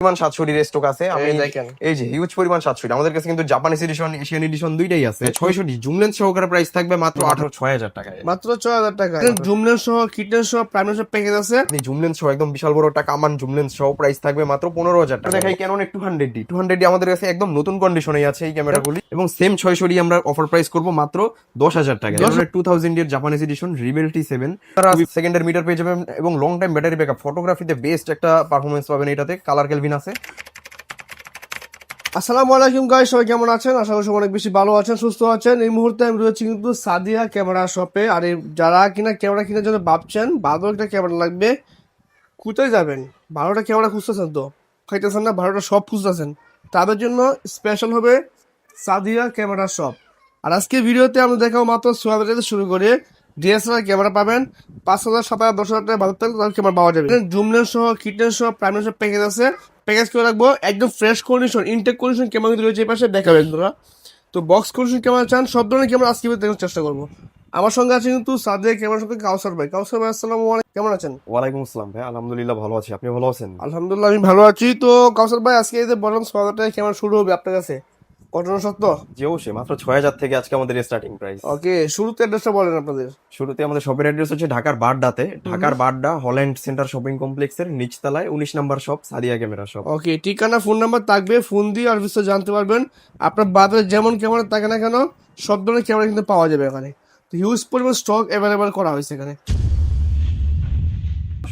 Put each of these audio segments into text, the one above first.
পরিমাণ সাতশোটির স্টক আছে। আমি এই দেখেন। এই যে হিউজ পরিমাণ আমাদের কাছে কিন্তু জাপানিজ এডিশন এশিয়ান এডিশন দুইটাই আছে। ছয়শোটি জুমলেন্স সহকারে প্রাইস থাকবে মাত্র আঠারো ছয় হাজার টাকায়। মাত্র ছয় হাজার টাকা জুমলেন সহ কিটেন সহ প্রাইম সহ প্যাকেজ আছে। আপনি জুমলেন্স সহ একদম বিশাল বড় একটা কামান জুমলেন্স সহ প্রাইস থাকবে মাত্র পনেরো হাজার টাকা দেখাই Canon two hundred D two hundred D আমাদের কাছে একদম নতুন কন্ডিশনে আছে এই ক্যামেরাগুলি এবং সেম ছয়শো ডি আমরা অফার প্রাইস করব মাত্র দশ হাজার টাকা টু থাউজেন্ড এর Japanese edition Rebel T seven তারা সেকেন্ডের মিটার পেয়ে যাবেন এবং লং টাইম ব্যাটারি ব্যাকআপ ফটোগ্রাফিতে বেস্ট একটা পারফরমেন্স পাবেন এটাতে। কালার কেলভিন আছে। আসসালামু আলাইকুম গাইস সবাই কেমন আছেন? আশা করি অনেক বেশি ভালো আছেন, সুস্থ আছেন। এই মুহূর্তে আমি রয়েছি কিন্তু সাদিয়া ক্যামেরা শপে। আর যারা কিনা ক্যামেরা কেনার জন্য ভাবছেন ভালো একটা ক্যামেরা লাগবে, কোথায় যাবেন? ভালোটা ক্যামেরা খুঁজতেছেন তো? খাইতেছেন না ভালোটা সব খুঁজতেছেন। তাদের জন্য স্পেশাল হবে সাদিয়া ক্যামেরা শপ আর আজকে ভিডিওতে আমরা দেখাবো মাত্র থেকে শুরু করে ডিএসএলআর ক্যামেরা পাবেন। পাঁচ হাজার সাত হাজার দশ হাজার টাকা ভালো থাকলে ক্যামেরা পাওয়া যাবে। জুমলেন সহ কিটেন সহ প্রাইমের সহ প্যাকেজ আছে। প্যাকেজ করে রাখব। একদম fresh condition intact condition camera কিন্তু রয়েছে এই পাশে দেখাবে তোরা তো বক্স কন্ডিশন ক্যামেরা চান সব ধরনের ক্যামেরা আজকে দেখার চেষ্টা করব। আমার সঙ্গে আছে কিন্তু সাদে ক্যামেরা সঙ্গে কাউসার ভাই। কাউসার ভাই আসসালামু কেমন আছেন? ওয়ালাইকুম আসসালাম ভাই আলহামদুলিল্লাহ ভালো আছি। আপনি ভালো আছেন? আলহামদুলিল্লাহ আমি ভালো আছি। তো কাউসার ভাই আজকে এই যে বললাম হাজার টাকা ক্যামেরা শুরু হবে আপনার কাছে। ঘটনা সত্য? যে অবশ্যই। মাত্র ছয় হাজার থেকে আজকে আমাদের স্টার্টিং প্রাইস ওকে শুরুতে অ্যাড্রেসটা বলেন আপনাদের। শুরুতে আমাদের শপের অ্যাড্রেস হচ্ছে ঢাকার বাড্ডাতে। ঢাকার বাড্ডা হল্যান্ড সেন্টার শপিং কমপ্লেক্সের নিচতলায় উনিশ number shop Sadia camera shop okay ঠিকানা ফোন নাম্বার থাকবে ফোন দিয়ে আর বিস্তারিত জানতে পারবেন। আপনার বাজারে যেমন ক্যামেরা থাকে না কেন সব ধরনের ক্যামেরা কিন্তু পাওয়া যাবে এখানে। তো হিউজ পরিমাণ স্টক অ্যাভেলেবেল করা হয়েছে এখানে।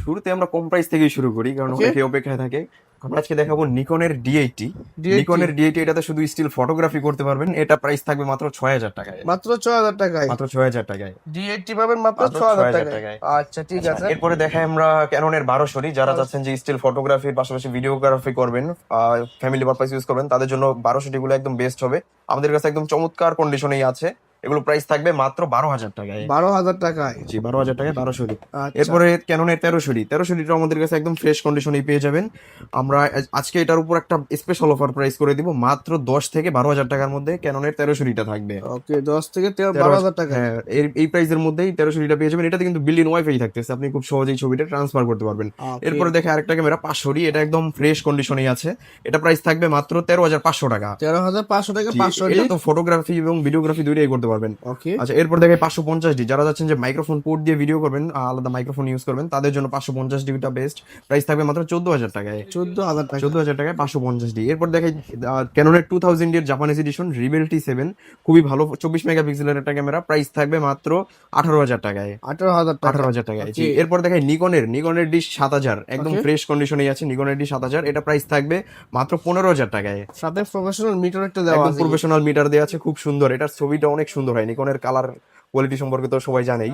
শুরুতে আমরা কম প্রাইস থেকেই শুরু করি কারণ. অনেকে অপেক্ষায় থাকে। আমরা আজকে দেখাবো নিকনের ডি এইটি নিকনের ডি এইটি এটাতে শুধু স্টিল ফটোগ্রাফি করতে পারবেন। এটা প্রাইস থাকবে মাত্র ছয় হাজার টাকায়। মাত্র ছয় হাজার টাকায়। মাত্র ছয় হাজার টাকায়। ডি এইটটি পাবেন মাত্র ছয় হাজার টাকায়। টাকায়। আচ্ছা ঠিক আছে। এরপরে দেখাই আমরা ক্যাননের বারোশোরি যারা চাচ্ছেন যে স্টিল ফটোগ্রাফির পাশাপাশি ভিডিওগ্রাফি করবেন ফ্যামিলি পারপাস ইউজ করবেন তাদের জন্য বারোশোটি গুলো একদম বেস্ট হবে। আমাদের কাছে একদম চমৎকার কন্ডিশনেই আছে। এগুলো প্রাইস থাকবে মাত্র বারো হাজার টাকায়। বারো হাজার টাকায়? জি বারো হাজার টাকায় বারোশোটি। আচ্ছা। এরপরে ক্যাননের তেরোশোটি? তেরোশোটিটা আমাদের কাছে একদম ফ্রেশ কন্ডিশনেই পেয়ে যাবেন। আমরা আজকে এটার উপর একটা স্পেশাল অফার প্রাইস করে দিব মাত্র দশ থেকে বারো হাজার টাকার মধ্যে ক্যাননের তেরোশোটিটা থাকবে। ওকে দশ থেকে বারো হাজার টাকা হ্যাঁ, এই প্রাইসের মধ্যেই তেরোশোটিটা পেয়ে যাবেন। এটাতে কিন্তু বিল্ডিং ওয়াইফাই থাকতেছে আপনি খুব সহজেই ছবিটা ট্রান্সফার করতে পারবেন। এরপরে দেখে আরেকটা ক্যামেরা পাঁচশোটি এটা একদম ফ্রেশ কন্ডিশনেই আছে। এটা প্রাইস থাকবে মাত্র তেরো হাজার পাঁচশো টাকা। তেরো হাজার পাঁচশো টাকা পাঁচশো এটা তো ফটোগ্রাফি এবং ভিডিওগ্রাফি দুইটাই করতে পারবেন ওকে আচ্ছা এরপর দেখে পাঁচশো পঞ্চাশ ডি যারা যাচ্ছেন যে মাইক্রোফোন পোর্ট দিয়ে ভিডিও করবেন আলাদা মাইক্রোফোন ইউজ করবেন তাদের জন্য পাঁচশো পঞ্চাশ ডিবিটা বেস্ট প্রাইস থাকবে মাত্র চোদ্দ হাজার টাকায়। চোদ্দ হাজার টাকা। চোদ্দ হাজার টাকায় পাঁচশো পঞ্চাশ ডি। এরপর দেখে ক্যাননের টু থাউজেন্ড এর Japanese edition Rebel T seven খুবই ভালো চব্বিশ মেগাপিক্সেলের একটা ক্যামেরা প্রাইস থাকবে মাত্র আঠারো হাজার টাকায়। আঠারো হাজার আঠারো হাজার টাকায়। জি এরপর দেখাই নিকনের নিকনের ডি সাত হাজার একদম. ফ্রেশ কন্ডিশনে আছে নিকনের ডি সাত হাজার এটা প্রাইস থাকবে মাত্র পনেরো হাজার টাকায়। সাথে প্রফেশনাল মিটার একটা দেওয়া প্রফেশনাল মিটার দেওয়া আছে খুব সুন্দর। এটার ছবিটা অনেক সুন্দর। হয়। নিকনের কালার কোয়ালিটি সম্পর্কে তো সবাই জানেই.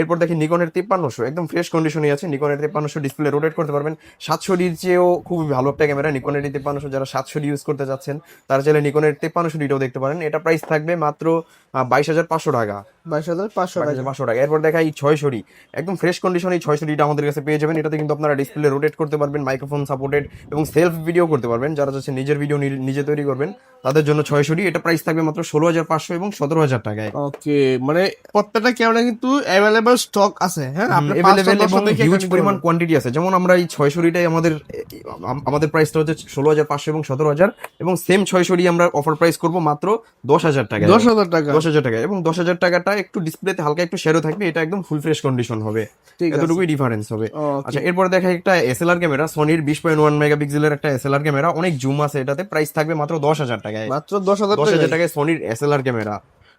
এরপর দেখি নিকনের তিপ্পান্নশো একদম ফ্রেশ কন্ডিশনে আছে। নিকনের তিপ্পান্নশো ডিসপ্লে রোটেট করতে পারবেন। সাতশো ডির চেয়েও খুবই ভালো একটা ক্যামেরা নিকনের তিপ্পান্নশো যারা সাতশো ডি ইউজ করতে চাচ্ছেন তারা চাইলে নিকনের তিপ্পান্নশো ডিটাও দেখতে পারেন। এটা প্রাইস থাকবে মাত্র বাইশ হাজার পাঁচশো টাকা। বাইশ হাজার পাঁচশো টাকা। পাঁচশো টাকা। এরপর দেখাই ছয়শো ডি একদম ফ্রেশ কন্ডিশনে এই ছয়শো ডিটা আমাদের কাছে পেয়ে যাবেন। এটাতে কিন্তু আপনারা ডিসপ্লে রোটেট করতে পারবেন মাইক্রোফোন সাপোর্টেড এবং সেলফ ভিডিও করতে পারবেন। যারা চাচ্ছে নিজের ভিডিও নিজে তৈরি করবেন তাদের জন্য ছয়শো ডি এটা প্রাইস থাকবে মাত্র ষোলো হাজার পাঁচশো এবং সতেরো হাজার টাকায়। ওকে মানে প্রত্যেকটা ক্যামেরা কিন্তু অ্যাভেলেবল স্টক আছে হ্যাঁ? এবং হিউজ পরিমাণ কোয়ান্টিটি আছে। যেমন আমরা এই ছয়শোটিটাই আমাদের আমাদের প্রাইসটা হচ্ছে ষোলো হাজার পাঁচশো এবং সতেরো হাজার এবং সেম ছয়শোটি আমরা অফার প্রাইস করব মাত্র দশ হাজার টাকা দশ হাজার টাকা। দশ হাজার টাকা এবং দশ হাজার টাকাটা একটু ডিসপ্লেতে হালকা একটু শেরো থাকবে এটা একদম ফুল ফ্রেশ কন্ডিশন হবে। এতটুকুই ডিফারেন্স হবে. আচ্ছা এরপরে দেখা একটা এসএলআর ক্যামেরা সোনির বিশ পয়েন্ট ওয়ান মেগাপিক্সেলের একটা এসএলআর ক্যামেরা অনেক জুম আছে এটাতে প্রাইস থাকবে মাত্র দশ হাজার টাকায়। মাত্র দশ হাজার দশ হাজার টাকায়। সোনির এসএলআর ক্যামেরা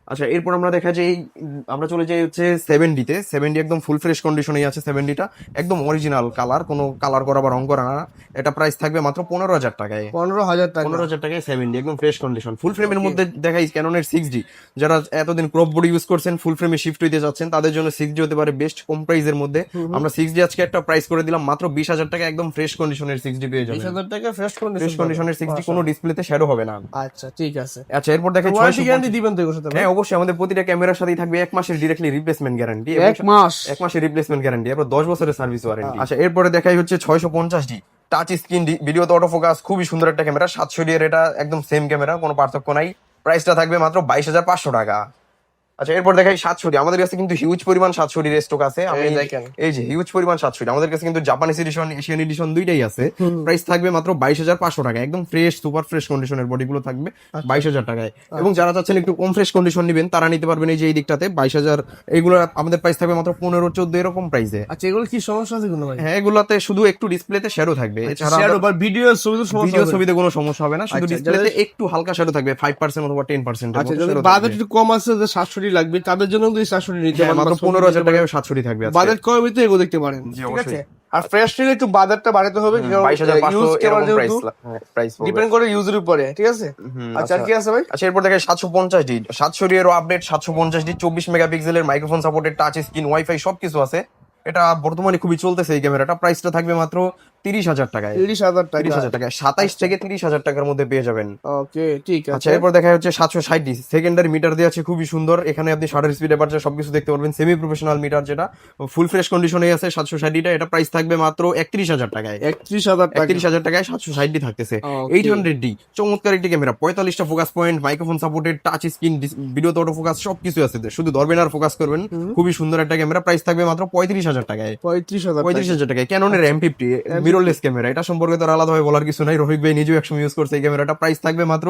আচ্ছা এরপর আমরা দেখা উম, আমরা চলে যাই হচ্ছে সেভেন্টিতে সেভেন্টি একদম ফুল ফ্রেশ কন্ডিশনেই আছে সেভেন্টিটা একদম অরিজিনাল কালার কোনো কালার করা বা রং করা না। এটা প্রাইস থাকবে মাত্র পনেরো হাজার টাকায়। পনেরো হাজার টাকা। পনেরো হাজার টাকায় সেভেন্টি একদম ফ্রেশ কন্ডিশন ফুল ফ্রেমের মধ্যে দেখাই ক্যাননের সিক্স ডি যারা এতদিন ক্রপ বডি ইউজ করছেন ফুল ফ্রেমে শিফট হইতে যাচ্ছেন তাদের জন্য সিক্স ডি হতে পারে বেস্ট কম প্রাইসের মধ্যে। আমরা সিক্স ডি আজকে একটা প্রাইস করে দিলাম মাত্র বিশ হাজার টাকা একদম ফ্রেশ কন্ডিশনের সিক্স ডি পেয়ে বিশ হাজার টাকা ফ্রেশ কন্ডিশনের সিক্স ডি কোনো ডিসপ্লেতে শ্যাডো হবে না। আচ্ছা ঠিক আছে। আচ্ছা এরপর দেখে ওয়ারেন্টি 650 গ্যারান্টি দিবেন তো হ্যাঁ অবশ্যই আমাদের প্রতিটা ক্যামেরার সাথেই থাকবে এক মাসের ডিরেক্টলি রিপ্লেসমেন্ট গ্যারান্টি এক মাস। এক মাসের রিপ্লেসমেন্ট গ্যারান্টি এরপর দশ বছরের সার্ভিস ওয়ারেন্টি আচ্ছা এরপরে দেখাই হচ্ছে ছয়শো পঞ্চাশ ডি টাচ স্ক্রিন ভিডিও তো অটো ফোকাস খুবই সুন্দর একটা ক্যামেরা সাতশো ডি এর এটা একদম সেম ক্যামেরা কোনো পার্থক্য নাই। প্রাইসটা থাকবে মাত্র বাইশ হাজার পাঁচশো টাকা। আচ্ছা এরপর দেখাই সাতশোটি আমাদের কাছে কিন্তু হিউজ পরিমাণ সাতশোটির স্টক আছে। আমি এই দেখেন। এই যে হিউজ পরিমাণ সাতশোটি আমাদের কাছে কিন্তু জাপানিজ এডিশন এশিয়ান এডিশন দুইটাই আছে। প্রাইস থাকবে মাত্র বাইশ হাজার পাঁচশো টাকা একদম ফ্রেশ সুপার ফ্রেশ কন্ডিশনের বডিগুলো থাকবে আচ্ছা। বাইশ হাজার টাকায়। এবং যারা চাচ্ছেন একটু কম ফ্রেশ কন্ডিশন নেবেন তারা নিতে পারবেন এই যে এই দিকটাতে। বাইশ হাজার এইগুলো আমাদের প্রাইস থাকবে মাত্র পনেরো চোদ্দ এরকম প্রাইসে আচ্ছা এগুলো কি সমস্যা আছে কোনো হ্যাঁ এগুলাতে শুধু একটু ডিসপ্লেতে শ্যাডো থাকবে। শ্যাডো বা ভিডিও সমস্যা ভিডিও ছবিতে কোনো সমস্যা হবে না। শুধু আচ্ছা, ডিসপ্লেতে একটু হালকা শ্যাডো থাকবে ফাইভ পার্সেন্ট অথবা টেন পার্সেন্ট আচ্ছা বাজেট একটু কম আছে যে সাতশোটি লাগবে তাদের জন্য কিন্তু নিতে পারেন হ্যাঁ, মাত্র পনেরো হাজার থাকবে। বাজেট এগুলো দেখতে পারেন ঠিক আছে? আর ফ্রেশ থেকে একটু বাজারটা বাড়াতে হবে ডিপেন্ড করে ইউজের উপরে ঠিক আছে? আচ্ছা কি আছে ভাই? আচ্ছা এরপর দেখে সাতশো পঞ্চাশ ডি সাতশো ডি এরও আপডেট সাতশো পঞ্চাশ ডি চব্বিশ মেগাপিক্সেলের microphone supported touch screen wifi সবকিছু আছে। এটা বর্তমানে খুবই চলতেছে এই ক্যামেরাটা প্রাইসটা থাকবে মাত্র তিরিশ হাজার টাকায়। তিরিশ হাজার তিরিশ টাকা হাজার টাকায়। সাতাইশ থেকে তিরিশ হাজার টাকার মধ্যে পেয়ে যাবেন। ওকে ঠিক আচ্ছা আছে। এরপর দেখা যাচ্ছে সাতশো ষাট ডি সেকেন্ডারি মিটার দিয়ে আছে খুবই সুন্দর। এখানে আপনি শাটার স্পিড এপারচার সবকিছু দেখতে পারবেন। সেমি প্রফেশনাল মিটার যেটা ফুল ফ্রেশ কন্ডিশনে আছে সাতশো ষাট ডিটা। এটা প্রাইস থাকবে মাত্র একত্রিশ হাজার টাকায়। একত্রিশ হাজার একত্রিশ হাজার টাকায় সাতশো ষাট ডি থাকতেছে। এইট হান্ড্রেড ডি চমৎকার একটি ক্যামেরা পঁয়তাল্লিশটা focus point microphone supported touch screen ভিডিওতে অটো ফোকাস সবকিছু আছে। শুধু ধরবেন আর ফোকাস করবেন। খুবই সুন্দর একটা ক্যামেরা প্রাইস থাকবে মাত্র পঁয়ত্রিশ হাজার টাকায়। পঁয়ত্রিশ হাজার পঁয়ত্রিশ হাজার টাকায়। ক্যাননের এম ফিফটি মিররলেস ক্যামেরা এটা সম্পর্কে তো আলাদাভাবে বলার কিছু নাই। রফিক ভাই নিজেও একসময় ইউজ করছে এই ক্যামেরাটা প্রাইস থাকবে মাত্র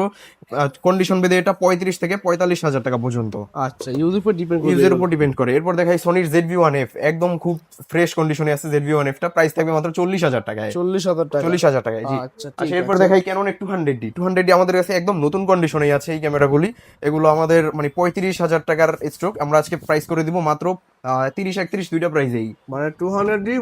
কন্ডিশন বেঁধে এটা পঁয়ত্রিশ থেকে পঁয়তাল্লিশ হাজার টাকা পর্যন্ত। আচ্ছা ইউজের উপর ডিপেন্ড করে ইউজের উপর ডিপেন্ড করে। এরপর দেখাই সোনির জেড ভি ওয়ান এফ একদম খুব ফ্রেশ কন্ডিশনে আছে জেড ভি ওয়ান এফটা প্রাইস থাকবে মাত্র চল্লিশ হাজার টাকায়। চল্লিশ হাজার টাকা। চল্লিশ হাজার টাকায় জি। আচ্ছা, আচ্ছা এরপর দেখাই Canon two hundred D two hundred D আমাদের কাছে একদম নতুন কন্ডিশনে আছে এই ক্যামেরাগুলি এগুলো আমাদের মানে পঁয়ত্রিশ হাজার টাকার স্ট্রোক আমরা আজকে প্রাইস করে দিব মাত্র তিরিশ একত্রিশ দুইটা মানে টু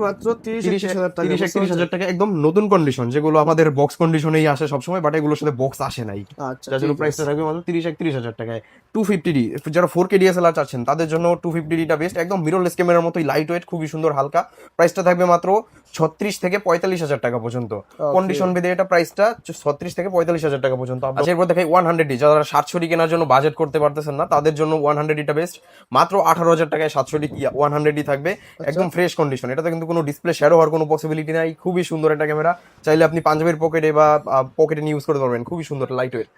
মাত্র তিরিশ তিরিশ একত্রিশ হাজার টাকা তিরিশ একত্রিশ হাজার টাকা একদম নতুন কন্ডিশন যেগুলো আমাদের বক্স কন্ডিশনেই আসে সবসময় বাট এগুলোর সাথে বক্স আসে নাই। আচ্ছা যার জন্য প্রাইসটা থাকবে মাত্র তিরিশ একত্রিশ হাজার টাকায়। টু ফিফটি ডি যারা ফোর কে ডিএসএলআর চাচ্ছেন তাদের জন্য টু ফিফটি ডিটা বেস্ট একদম মিররলেস ক্যামেরার মতোই লাইট ওয়েট খুবই সুন্দর হালকা। প্রাইসটা থাকবে মাত্র ছত্রিশ থেকে পঁয়তাল্লিশ হাজার টাকা পর্যন্ত। কন্ডিশন বেঁধে এটা প্রাইসটা ছত্রিশ থেকে পঁয়তাল্লিশ হাজার টাকা পর্যন্ত। আচ্ছা এরপর দেখাই ওয়ান হান্ড্রেড ডি যারা সাতশো কেনার জন্য বাজেট করতে পারতেছেন না তাদের জন্য ওয়ান হান্ড্রেড ডিটা বেস্ট মাত্র আঠারো হাজার টাকায় সাতশো ডি ওয়ান হান্ড্রেড ডি থাকবে একদম ফ্রেশ কন্ডিশন এটাতে কিন্তু কোনো ডিসপ্লে শ্যাডো হওয়ার কোনো পসিবিলিটি নাই। খুবই সুন্দর একটা ক্যামেরা চাইলে আপনি পাঞ্জাবের পকেটে বা পকেটে ইউজ করতে পারবেন। খুবই সুন্দর লাইট ওয়েট.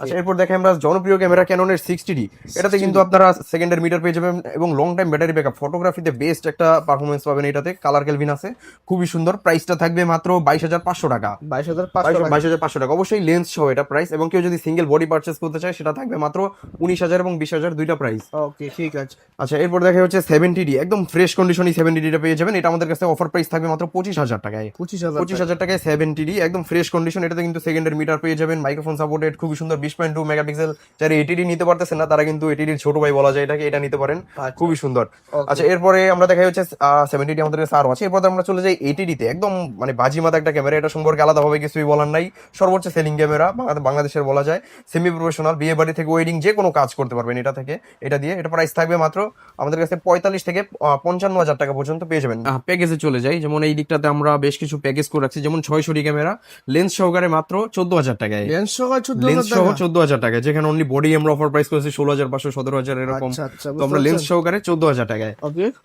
আচ্ছা এরপর দেখে আমরা জনপ্রিয় ক্যামেরা ক্যাননের সিক্সটি ডি এটাতে কিন্তু আপনারা সেকেন্ডের মিটার পেয়ে যাবেন এবং লং টাইম ব্যাটারি ব্যাকআপ ফটোগ্রাফিতে বেস্ট একটা পারফরমেন্স পাবেন এটাতে। কালার ক্যালভিন আছে খুবই সুন্দর। প্রাইসটা থাকবে মাত্র বাইশ হাজার পাঁচশো টাকা। বাইশ হাজার বাইশ হাজার পাঁচশো টাকা। অবশ্যই লেন্স সহ এটা প্রাইস এবং কেউ যদি সিঙ্গেল বডি পারচেস করতে চায় সেটা থাকবে মাত্র উনিশ হাজার এবং বিশ হাজার দুইটা প্রাইস ওকে ঠিক আছে। আচ্ছা এরপর দেখা হচ্ছে সেভেন্টি ডি একদম ফ্রেশ কন্ডিশনই সেভেন্টি ডিটা পেয়ে যাবেন। এটা আমাদের কাছে অফার প্রাইস থাকবে মাত্র পঁচিশ হাজার টাকায়। পঁচিশ হাজার পঁচিশ হাজার টাকায় সেভেন্টি ডি একদম ফ্রেশ কন্ডিশন এটাতে কিন্তু সেকেন্ডের মিটার পেয়ে যাবেন। মাইক্রোফোন সাপোর্টেড খুবই সুন্দর বিশ পয়েন্ট টু মেগাপিক্সেল যারা এটিডি নিতে পারতেছেন না তারা কিন্তু এটিডির ছোট ভাই বলা যায় এটাকে এটা নিতে পারেন। খুবই সুন্দর। আচ্ছা এরপরে আমরা দেখা হচ্ছে সেভেন্টি আমাদের কাছে আরও আছে। এরপর আমরা চলে যাই এইটিডি তে। একদম মানে বাজিমাত একটা ক্যামেরা এটা সম্পর্কে আলাদাভাবে কিছুই বলার নাই। সর্বোচ্চ সেলিং ক্যামেরা বাংলাদেশের বলা যায়। সেমি প্রফেশনাল বিয়ে বাড়ি থেকে ওয়েডিং যে কোনো কাজ করতে পারবেন এটা থেকে এটা দিয়ে। এটা প্রাইস থাকবে মাত্র আমাদের কাছে পঁয়তাল্লিশ থেকে পঞ্চান্ন হাজার টাকা পর্যন্ত পেয়ে যাবেন। প্যাকেজে চলে যাই। যেমন এই দিকটাতে আমরা বেশ কিছু প্যাকেজ করে রাখছি। যেমন ছয়শো ডি ক্যামেরা লেন্স সহকারে মাত্র চোদ্দ হাজার টাকায়। লেন্স সহ চোদ্দ সহ চোদ্দ হাজার যেখানে অনলি বডি আমরা অফার প্রাইস করেছি ষোলো হাজার পাঁচশো সতেরো হাজার এরকম। আচ্ছা আচ্ছা তো আমরা লেন্স সহকারে চোদ্দ হাজার টাকায়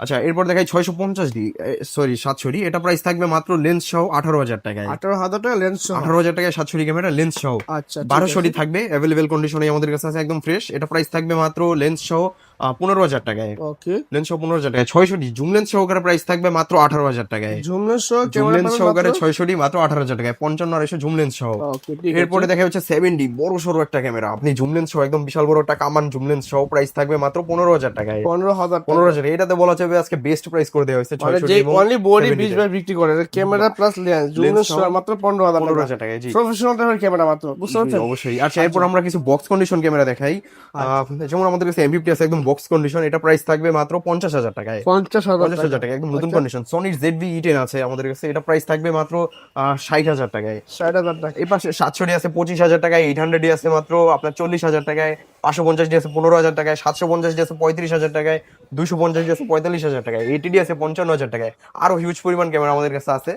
আচ্ছা এরপর দেখাই ছয়শো পঞ্চাশ ডি সরি সাতশো ডি এটা প্রাইস থাকবে মাত্র লেন্স সহ আঠারো হাজার টাকায়। আঠারো হাজার টাকা লেন্স আঠারো হাজার টাকায় সাতশো ডি ক্যামেরা লেন্স সহ। আচ্ছা থাকবে অ্যাভেলেবেল কন্ডিশনে আমাদের কাছে আছে একদম ফ্রেশ এটা প্রাইস থাকবে মাত্র লেন্স সহ পনেরো হাজার টাকায়। ওকে লেন্স সহ পনেরো হাজার টাকায়। ছয়শো ডি জুম লেন্স সহকারে প্রাইস থাকবে মাত্র আঠারো হাজার টাকায়। জুম লেন্স সহ জুম লেন্স সহকারে ছয়শো ডি মাত্র আঠারো হাজার টাকায়। পঞ্চান্ন আড়াইশো জুম লেন্স সহ এরপরে দেখা যাচ্ছে বড় সড়ো একটা ক্যামেরা আপনি জুম লেন্স সহ একদম বিশাল বড় একটা কামান জুম লেন্স সহ প্রাইস থাকবে মাত্র পনেরো হাজার টাকায়। পনেরো হাজার পনেরো হাজার এটাতে বলা যাবে আজকে বেস্ট প্রাইস করে দেওয়া হয়েছে 600 যে এবং অনলি বডি বিশ বার বিক্রি করে camera plus lens zoom lens সহ মাত্র পনেরো হাজার পনেরো টাকা হাজার টাকায় জি। প্রফেশনাল টাইপের ক্যামেরা মাত্র বুঝতে পারছেন? অবশ্যই। আচ্ছা। এরপর আমরা কিছু বক্স কন্ডিশন ক্যামেরা দেখাই। আহ, যেমন আমাদের কাছে এমবিপি আছে একদম বক্স কন্ডিশন এটা প্রাইস থাকবে মাত্র পঞ্চাশ হাজার টাকায়। পঞ্চাশ হাজার টাকা। একদম নতুন কন্ডিশন সনির জেড বি ই টেন আছে আমাদের কাছে এটা প্রাইস থাকবে মাত্র ষাট হাজার টাকায়। ষাট হাজার টাকা। এই পাশে সাতশো ডি আছে পঁচিশ হাজার টাকায় এইট হান্ড্রেড ডি আছে মাত্র আপনার চল্লিশ হাজার টাকায় পাঁচশো পঞ্চাশ ডি আছে পনেরো হাজার টাকায় সাতশো পঞ্চাশ ডি আছে পঁয়ত্রিশ হাজার টাকায় দুশো পঞ্চাশ ডি আছে পঁয়তাল্লিশ হাজার টাকায় এইটি ডি আছে পঞ্চান্ন হাজার টাকায়। আরও হিউজ পরিমাণ ক্যামেরা আমাদের কাছে আছে।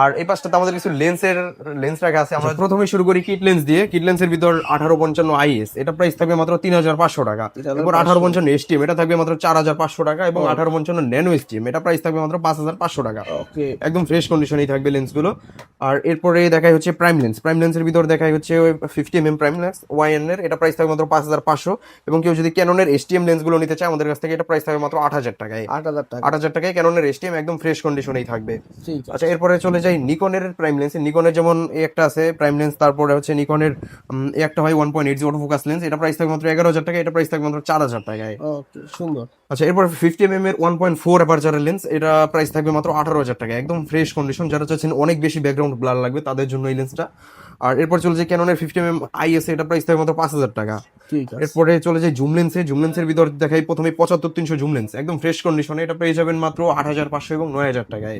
আর এই পাশটাতে আমাদের কিছু লেন্সের লেন্স রাখা আছে। আমরা প্রথমে শুরু করি কিট লেন্স দিয়ে। কিট লেন্সের ভিতর আঠারো পঞ্চান্ন আইএস এটা প্রাইস থাকবে মাত্র তিন হাজার পাঁচশো টাকা। এরপর আঠারো পঞ্চান্ন এসটিএম এটা থাকবে মাত্র চার হাজার পাঁচশো টাকা এবং আঠারো পঞ্চান্ন ন্যানো এসটিএম এটা প্রাইস থাকবে মাত্র পাঁচ হাজার পাঁচশো টাকা। ওকে। একদম ফ্রেশ কন্ডিশনেই থাকবে লেন্সগুলো আর এরপরে দেখাই হচ্ছে প্রাইম লেন্স প্রাইম লেন্সের ভিতর দেখাই হচ্ছে fifty M M prime lens YN এর এটা প্রাইস থাকবে মাত্র পাঁচ হাজার পাঁচশো। এবং কেউ যদি ক্যাননের এসটিএম লেন্সগুলো নিতে চায় আমাদের কাছ থেকে এটা প্রাইস থাকবে মাত্র আট হাজার টাকায়। আট হাজার টাকা। আট হাজার টাকায় ক্যাননের এসটিএম একদম ফ্রেশ কন্ডিশনেই থাকবে। আচ্ছা এরপরে চলে যাই নিকনের প্রাইম লেন্স নিকনের যেমন এই একটা আছে প্রাইম লেন্স তারপরে হচ্ছে নিকনের একটা হয় one point eight zero focus lens এটা প্রাইস থাকবে মাত্র এগারো হাজার টাকা এটা প্রাইস থাকবে মাত্র চার হাজার টাকায়। সুন্দর। আচ্ছা এরপর ফিফটি এম এম এর ওয়ান পয়েন্ট ফোর অ্যাপারচারের লেন্স এটা প্রাইস থাকবে মাত্র আঠারো হাজার টাকা একদম ফ্রেশ কন্ডিশন যারা চাচ্ছেন অনেক বেশি ব্যাকগ্রাউন্ড ব্লার লাগবে তাদের জন্য এই লেন্সটা আর এরপর চলে যায় ক্যাননের ফিফটি এম আইএস এটা প্রাইস থাকবে মাত্র পাঁচ হাজার টাকা। এরপরে চলে যায় জুম লেন্সে জুম লেন্সের ভিতর দেখাই প্রথমে পঁচাত্তর তিনশো জুম লেন্স একদম ফ্রেশ কন্ডিশনে এটা পেয়ে যাবেন মাত্র আট হাজার পাঁচশো এবং নয় হাজার টাকায়।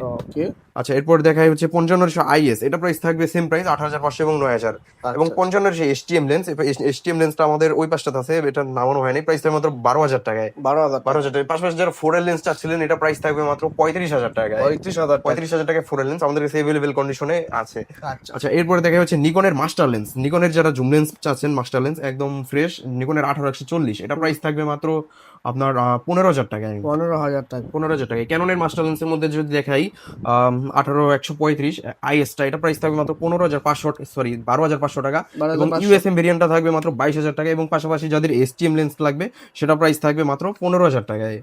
আচ্ছা এরপর দেখাই হচ্ছে পঞ্চান্নশো আইএস এটা প্রাইস থাকবে সেম প্রাইস আট হাজার পাঁচশো এবং নয় হাজার। এবং পঞ্চান্নশো এসটিএম লেন্স এসটিএম লেন্সটা আমাদের ওই পাশটাতে আছে এটা নামানো হয়নি। প্রাইস থাকবে মাত্র বারো হাজার টাকায়। বারো হাজার বারো হাজার টাকা পাশাপাশি যারা ফোরের লেন্স চাচ্ছিলেন এটা প্রাইস থাকবে মাত্র পঁয়ত্রিশ হাজার টাকায়। পঁয়ত্রিশ হাজার টাকা। পঁয়ত্রিশ হাজার টাকায় ফোরের লেন্স আমাদের কাছে অ্যাভেলেবেল কন্ডিশনে আছে। আচ্ছা। আচ্ছা এরপরে দেখা হচ্ছে নিকনের মাস্টার লেন্স, নিকনের যারা জুম লেন্স চাচ্ছেন, মাস্টার লেন্স, একদম ফ্রেশ নিকনের আঠারো একশো চল্লিশ। এটা প্রাইস থাকবে মাত্র আপনার পনেরো হাজার টাকায় পনেরো হাজার টাকা। পনেরো হাজার টাকা। ক্যাননের মাস্টার লেন্সের মধ্যে যদি দেখাই আঠারো একশো পঁয়ত্রিশ আইএসটা এটা প্রাইস থাকবে মাত্র পনেরো হাজার পাঁচশো সরি বারো হাজার পাঁচশো টাকা। 12,500 এবং ইউএসএম ভেরিয়েন্টটা থাকবে মাত্র বাইশ হাজার টাকা এবং পাশাপাশি যাদের এসটিএম লেন্স লাগবে সেটা প্রাইস থাকবে মাত্র পনেরো হাজার টাকায়।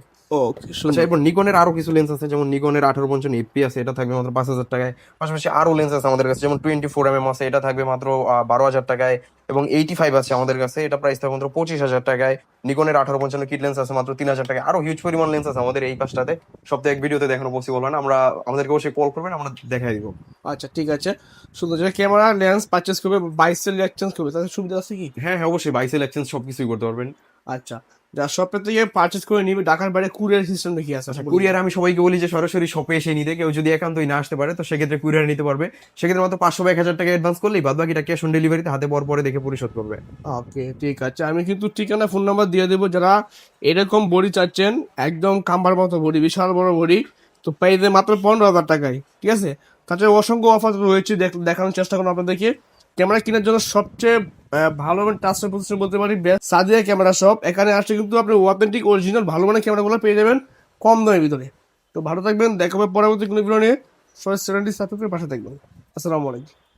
আচ্ছা এরপর নিকনের আরও কিছু লেন্স আছে যেমন নিকনের আঠারো পঞ্চান্ন এফপি আছে এটা থাকবে মাত্র পাঁচ হাজার টাকায়। পাশাপাশি আরও লেন্স আছে আমাদের কাছে যেমন টোয়েন্টি ফোর এম এম আছে এটা থাকবে মাত্র বারো হাজার টাকায়। এবং এইটি ফাইভ আছে আমাদের কাছে। এটা প্রাইস থাকে মাত্র পঁচিশ হাজার টাকায়। নিকনের আঠারো পঞ্চান্ন কিট লেন্স আছে মাত্র তিন হাজার টাকায়। আরও হিউজ পরিমাণ লেন্স আছে আমাদের এই পাশটাতে। সপ্তাহে এক ভিডিওতে দেখানো পসিবল হয় না। আমরা আমাদেরকে অবশ্যই কল করবেন আমরা দেখাই দিব। আচ্ছা ঠিক আছে। সুন্দর যেটা ক্যামেরা লেন্স পারচেস করবে বাইসেল এক্সচেঞ্জ করবে। তাদের সুবিধা আছে কি? হ্যাঁ হ্যাঁ অবশ্যই বাইসেল এক্সচেঞ্জ সবকিছুই করতে পারবেন। আচ্ছা যা শপের থেকে পারচেস করে নিবে ঢাকার বাইরে কুরিয়ার সিস্টেম দেখি আছে। কুরিয়ার আমি সবাইকে বলি যে সরাসরি শপে এসে নিতে কেউ যদি একান্তই না আসতে পারে তো সেক্ষেত্রে কুরিয়ার নিতে পারবে। সেক্ষেত্রে মাত্র পাঁচশো বা এক হাজার টাকা অ্যাডভান্স করলেই বাদ বাকিটা ক্যাশ অন ডেলিভারিতে হাতে পর পরে দেখে পরিশোধ করবে। ওকে ঠিক আছে। আমি কিন্তু ঠিকানা ফোন নাম্বার দিয়ে দেবো। যারা এরকম বড়ি চাচ্ছেন একদম কাম্বার মতো বড়ি বিশাল বড় বড়ি তো পেয়ে মাত্র পনেরো হাজার টাকায় ঠিক আছে? তাছাড়া অসংখ্য অফার রয়েছে দেখ- দেখানোর চেষ্টা করুন আপনাদেরকে। ক্যামেরা কেনার জন্য সবচেয়ে ভালো মানে টাচ প্রতিষ্ঠান বলতে পারি সাজিয়া সাদিয়া ক্যামেরা সব এখানে আসলে কিন্তু আপনি অথেন্টিক অরিজিনাল ভালো মানের ক্যামেরাগুলো পেয়ে যাবেন কম দামের ভিতরে। তো ভালো থাকবেন, দেখাবে পরবর্তী কোনো ভিডিও নিয়ে। সবাই চ্যানেলটি করে পাশে থাকবেন। আসসালামু আলাইকুম।